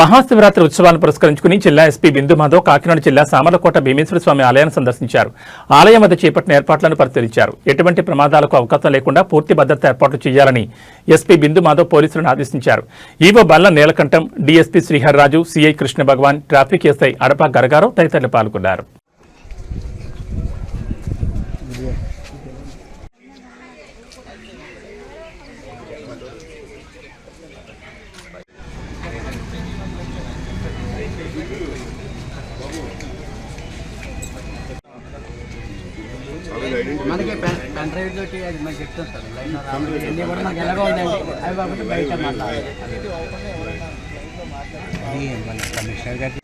మహాశివరాత్రి ఉత్సవాలను పురస్కరించుకుని జిల్లా ఎస్పీ బిందు మాధవ్ కాకినాడ జిల్లా సామర్లకోట భీమేశ్వర స్వామి ఆలయాన్ని సందర్శించారు. ఆలయం వద్ద చేపట్టిన ఏర్పాట్లను పరిశీలించారు. ఎటువంటి ప్రమాదాలకు అవకాశం లేకుండా పూర్తి భద్రత ఏర్పాట్లు చేయాలని ఎస్పీ బిందు మాధవ్ పోలీసులను ఆదేశించారు. EO Balla Neelakantham DSP Sriharraju CI Krishna Bhagavan traffic SI Adapa Garagarao తదితరులు పాల్గొన్నారు. మనకి పెన్ డ్రైవ్ తోటి అది మనకి చెప్తాం సార్ లైన్ రావాలి. కూడా మనకి ఎలాగో ఉందండి అవి కాబట్టి బయట మాట్లాడాలి. మన కమిషనర్ గారి